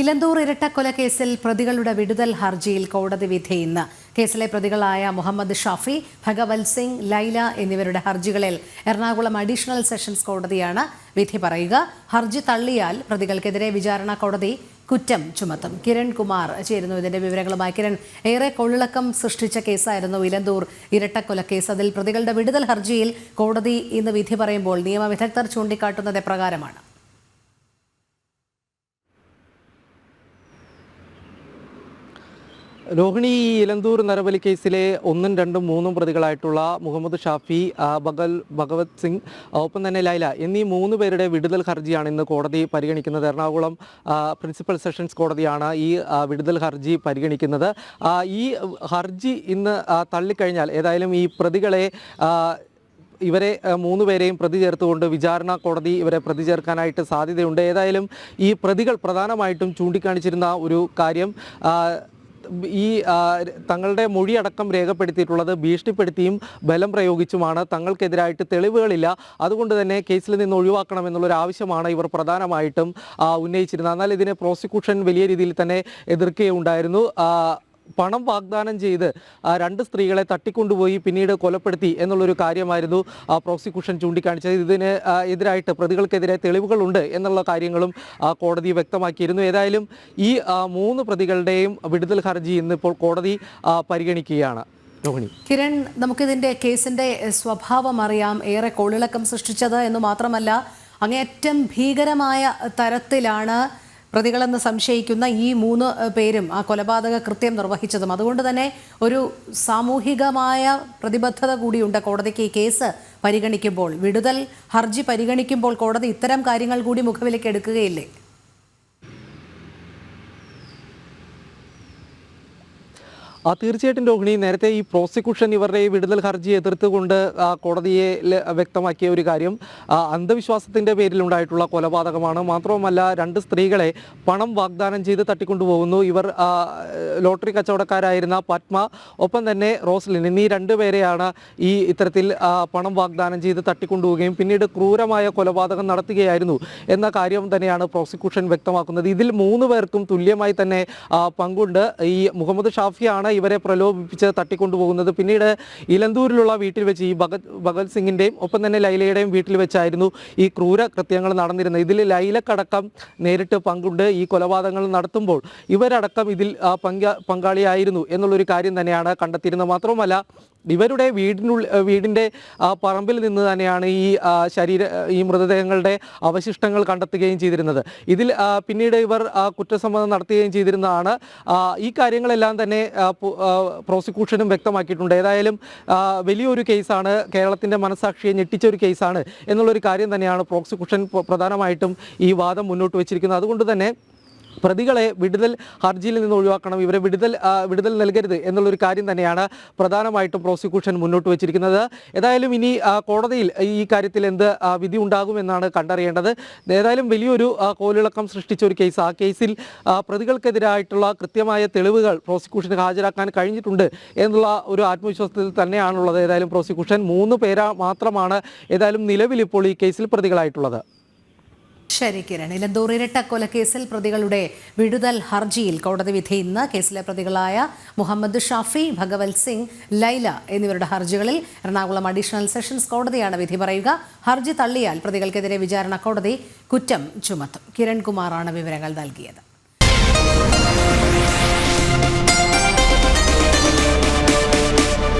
ഇലന്തൂർ ഇരട്ടക്കൊലക്കേസിൽ പ്രതികളുടെ വിടുതൽ ഹർജിയിൽ കോടതി വിധി ഇന്ന്. കേസിലെ പ്രതികളായ മുഹമ്മദ് ഷാഫി ഭഗവത് സിംഗ് ലൈല എന്നിവരുടെ ഹർജികളിൽ എറണാകുളം അഡീഷണൽ സെഷൻസ് കോടതിയാണ് വിധി പറയുക. ഹർജി തള്ളിയാൽ പ്രതികൾക്കെതിരെ വിചാരണ കോടതി കുറ്റം ചുമത്തും. കിരൺ കുമാർ ചേരുന്നു ഇതിന്റെ വിവരങ്ങളുമായി. കിരൺ ഏറെ കൊള്ളിളക്കം സൃഷ്ടിച്ച കേസായിരുന്നു ഇലന്തൂർ ഇരട്ടക്കൊലക്കേസ് അതിൽ പ്രതികളുടെ വിടുതൽ ഹർജിയിൽ കോടതി ഇന്ന് വിധി പറയുമ്പോൾ നിയമവിദഗ്ധർ ചൂണ്ടിക്കാട്ടുന്നത് എപ്രകാരമാണ്? രോഹിണി ഇലന്തൂർ നരബലി കേസിലെ ഒന്നും രണ്ടും മൂന്നും പ്രതികളായിട്ടുള്ള മുഹമ്മദ് ഷാഫി ബഗൽ ഭഗവത് സിംഗ് ഒപ്പം തന്നെ ലൈല എന്നീ മൂന്ന് പേരുടെ വിടുതൽ ഹർജിയാണ് ഇന്ന് കോടതി പരിഗണിക്കുന്നത്. എറണാകുളം പ്രിൻസിപ്പൽ സെഷൻസ് കോടതിയാണ് ഈ വിടുതൽ ഹർജി പരിഗണിക്കുന്നത്. ഈ ഹർജി ഇന്ന് തള്ളിക്കഴിഞ്ഞാൽ ഏതായാലും ഈ പ്രതികളെ ഇവരെ മൂന്ന് പേരെയും പ്രതി ചേർത്തുകൊണ്ട് വിചാരണ കോടതി ഇവരെ പ്രതി ചേർക്കാനായിട്ട് സാധ്യതയുണ്ട്. ഏതായാലും ഈ പ്രതികൾ പ്രധാനമായിട്ടും ചൂണ്ടിക്കാണിച്ചിരുന്ന ഒരു കാര്യം ഈ തങ്ങളുടെ മൊഴിയടക്കം രേഖപ്പെടുത്തിയിട്ടുള്ളത് ഭീഷണിപ്പെടുത്തിയും ബലം പ്രയോഗിച്ചുമാണ്. തങ്ങൾക്കെതിരായിട്ട് തെളിവുകളില്ല. അതുകൊണ്ട് തന്നെ കേസിൽ നിന്ന് ഒഴിവാക്കണം എന്നുള്ളൊരു ആവശ്യമാണ് ഇവർ പ്രധാനമായിട്ടും ഉന്നയിച്ചിരുന്നത്. എന്നാൽ ഇതിനെ പ്രോസിക്യൂഷൻ വലിയ രീതിയിൽ തന്നെ എതിർക്കുകയുണ്ടായിരുന്നു. പണം വാഗ്ദാനം ചെയ്ത് രണ്ട് സ്ത്രീകളെ തട്ടിക്കൊണ്ടുപോയി പിന്നീട് കൊലപ്പെടുത്തി എന്നുള്ളൊരു കാര്യമായിരുന്നു പ്രോസിക്യൂഷൻ ചൂണ്ടിക്കാണിച്ചത്. ഇതിന് എതിരായിട്ട് പ്രതികൾക്കെതിരെ തെളിവുകളുണ്ട് എന്നുള്ള കാര്യങ്ങളും കോടതി വ്യക്തമാക്കിയിരുന്നു. ഏതായാലും ഈ മൂന്ന് പ്രതികളുടെയും വിടുതൽ ഹർജി ഇന്നിപ്പോൾ കോടതി പരിഗണിക്കുകയാണ്. കിരൺ നമുക്കിതിന്റെ കേസിന്റെ സ്വഭാവം അറിയാം. ഏറെ കോളിളക്കം സൃഷ്ടിച്ചത് എന്ന് മാത്രമല്ല അങ്ങേയറ്റം ഭീകരമായ തരത്തിലാണ് പ്രതികളെന്ന് സംശയിക്കുന്ന ഈ മൂന്ന് പേരും ആ കൊലപാതക കൃത്യം നിർവഹിച്ചതും. അതുകൊണ്ട് തന്നെ ഒരു സാമൂഹികമായ പ്രതിബദ്ധത കൂടിയുണ്ട് കോടതിക്ക് ഈ കേസ് പരിഗണിക്കുമ്പോൾ. വിടുതൽ ഹർജി പരിഗണിക്കുമ്പോൾ കോടതി ഇത്തരം കാര്യങ്ങൾ കൂടി മുഖവിലേക്ക് എടുക്കുകയില്ലേ? തീർച്ചയായിട്ടും രോഹിണി നേരത്തെ ഈ പ്രോസിക്യൂഷൻ ഇവരുടെ ഈ വിടുതൽ ഹർജി എതിർത്തുകൊണ്ട് കോടതിയെ വ്യക്തമാക്കിയ ഒരു കാര്യം അന്ധവിശ്വാസത്തിന്റെ പേരിലുണ്ടായിട്ടുള്ള കൊലപാതകമാണ്. മാത്രവുമല്ല രണ്ട് സ്ത്രീകളെ പണം വാഗ്ദാനം ചെയ്ത് തട്ടിക്കൊണ്ടുപോകുന്നു. ഇവർ ലോട്ടറി കച്ചവടക്കാരായിരുന്ന പത്മ ഒപ്പം തന്നെ റോസ്ലിൻ. എന്നീ രണ്ടുപേരെയാണ് ഈ ഇത്തരത്തിൽ പണം വാഗ്ദാനം ചെയ്ത് തട്ടിക്കൊണ്ടുപോവുകയും പിന്നീട് ക്രൂരമായ കൊലപാതകം നടത്തുകയായിരുന്നു എന്ന കാര്യം തന്നെയാണ് പ്രോസിക്യൂഷൻ വ്യക്തമാക്കുന്നത്. ഇതിൽ മൂന്ന് പേർക്കും തുല്യമായി തന്നെ പങ്കുണ്ട്. ഈ മുഹമ്മദ് ഷാഫിയാണ് ഇവരെ പ്രലോഭിപ്പിച്ച് തട്ടിക്കൊണ്ടുപോകുന്നത്. പിന്നീട് ഇലന്തൂരിലുള്ള വീട്ടിൽ വെച്ച് ഈ ഭഗത് ഭഗത് സിംഗിന്റെയും ഒപ്പം തന്നെ ലൈലയുടെയും വീട്ടിൽ വെച്ചായിരുന്നു ഈ ക്രൂര കൃത്യങ്ങൾ നടന്നിരുന്നത്. ഇതിൽ ലൈലക്കടക്കം നേരിട്ട് പങ്കുണ്ട്. ഈ കൊലപാതകങ്ങൾ നടത്തുമ്പോൾ ഇവരടക്കം ഇതിൽ പങ്ക പങ്കാളിയായിരുന്നു എന്നുള്ളൊരു കാര്യം തന്നെയാണ് കണ്ടെത്തിയിരുന്നത്. മാത്രവുമല്ല ഇവരുടെ വീടിനുള്ളിൽ വീടിന്റെ പറമ്പിൽ നിന്ന് തന്നെയാണ് ഈ ശരീര ഈ മൃതദേഹങ്ങളുടെ അവശിഷ്ടങ്ങൾ കണ്ടെത്തുകയും ചെയ്തിരുന്നത്. ഇതിൽ പിന്നീട് ഇവർ കുറ്റസമ്മതം നടത്തുകയും ചെയ്തിരുന്നതാണ്. ഈ കാര്യങ്ങളെല്ലാം തന്നെ പ്രോസിക്യൂഷനും വ്യക്തമാക്കിയിട്ടുണ്ട്. ഏതായാലും വലിയൊരു കേസാണ് കേരളത്തിന്റെ മനസാക്ഷിയെ ഞെട്ടിച്ച ഒരു കേസാണ് എന്നുള്ളൊരു കാര്യം തന്നെയാണ് പ്രോസിക്യൂഷൻ പ്രധാനമായിട്ടും ഈ വാദം മുന്നോട്ട് വെച്ചിരിക്കുന്നത്. അതുകൊണ്ട് തന്നെ പ്രതികളെ വിടുതൽ ഹർജിയിൽ നിന്ന് ഒഴിവാക്കണം ഇവരെ വിടുതൽ വിടുതൽ നൽകരുത് എന്നുള്ളൊരു കാര്യം തന്നെയാണ് പ്രധാനമായിട്ടും പ്രോസിക്യൂഷൻ മുന്നോട്ട് വെച്ചിരിക്കുന്നത്. ഏതായാലും ഇനി കോടതിയിൽ ഈ കാര്യത്തിൽ എന്ത് വിധി ഉണ്ടാകുമെന്നാണ് കണ്ടറിയേണ്ടത്. ഏതായാലും വലിയൊരു കോലിളക്കം സൃഷ്ടിച്ച ഒരു കേസ് ആ കേസിൽ പ്രതികൾക്കെതിരായിട്ടുള്ള കൃത്യമായ തെളിവുകൾ പ്രോസിക്യൂഷന് ഹാജരാക്കാൻ കഴിഞ്ഞിട്ടുണ്ട് എന്നുള്ള ഒരു ആത്മവിശ്വാസത്തിൽ തന്നെയാണുള്ളത്. ഏതായാലും പ്രോസിക്യൂഷൻ മൂന്ന് പേരാ മാത്രമാണ് ഏതായാലും നിലവിൽ ഇപ്പോൾ ഈ കേസിൽ പ്രതികളായിട്ടുള്ളത്. ശരി കിരൺ. ഇലന്തൂർ ഇരട്ടക്കൊലക്കേസിൽ പ്രതികളുടെ വിടുതൽ ഹർജിയിൽ കോടതി വിധി ഇന്ന്. കേസിലെ പ്രതികളായ മുഹമ്മദ് ഷാഫി ഭഗവത് സിംഗ് ലൈല എന്നിവരുടെ ഹർജികളിൽ എറണാകുളം അഡീഷണൽ സെഷൻസ് കോടതിയാണ് വിധി പറയുക. ഹർജി തള്ളിയാൽ പ്രതികൾക്കെതിരെ വിചാരണ കോടതി കുറ്റം ചുമത്തും. കിരൺകുമാറാണ് വിവരങ്ങൾ നൽകിയത്.